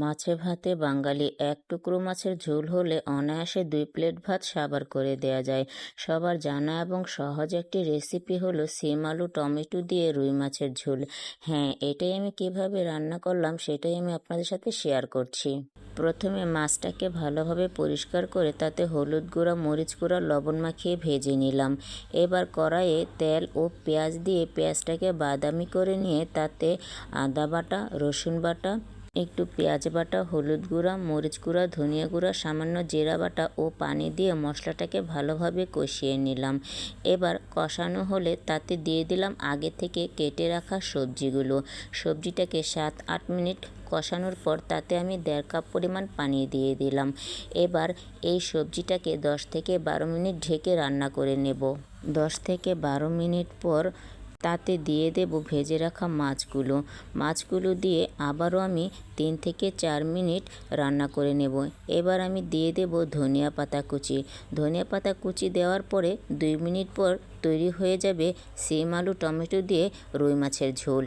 মাছে ভাতে বাঙালি এক টুকরো মাছের ঝোল হলে অনায়াসে দুই প্লেট ভাত সাবার করে দেয়া যায়। সবার জানা এবং সহজ একটি রেসিপি হলো সিম আলু টমেটো দিয়ে রুই মাছের ঝোল। হ্যাঁ এটাই আমি কীভাবে রান্না করলাম সেটাই আমি আপনাদের সাথে শেয়ার করছি। প্রথমে মাছটাকে ভালোভাবে পরিষ্কার করে তাতে হলুদ গুঁড়া, মরিচ গুঁড়া, লবণ মাখিয়ে ভেজে নিলাম। এবার কড়াইয়ে তেল ও পেঁয়াজ দিয়ে পেঁয়াজটাকে বাদামি করে নিয়ে তাতে আদা বাটা, রসুন বাটা একটু পেঁয়াজ বাটা, হলুদ গুঁড়া, মরিচ গুঁড়া, ধনিয়া গুঁড়া, সামান্য জিরা বাটা ও পানি দিয়ে মশলাটাকে ভালোভাবে কষিয়ে নিলাম। এবার কষানো হলে তাতে দিয়ে দিলাম আগে থেকে কেটে রাখা সবজিগুলো। সবজিটাকে সাত, আট মিনিট কষানোর পর তাতে আমি দেড় কাপ পরিমাণ পানি দিয়ে দিলাম। এবার এই সবজিটাকে দশ থেকে বারো মিনিট ঢেকে রান্না করে নেব। দশ থেকে বারো মিনিট পর তাতে দিয়ে দেব ভেজে রাখা মাছগুলো। মাছগুলো দিয়ে আবারও আমি তিন থেকে চার মিনিট রান্না করে নেব। এবার আমি দিয়ে দেব ধনিয়া পাতা কুচি। ধনিয়া পাতা কুচি দেওয়ার পরে দুই মিনিট পর তৈরি হয়ে যাবে সিম আলু টমেটো দিয়ে রুই মাছের ঝোল।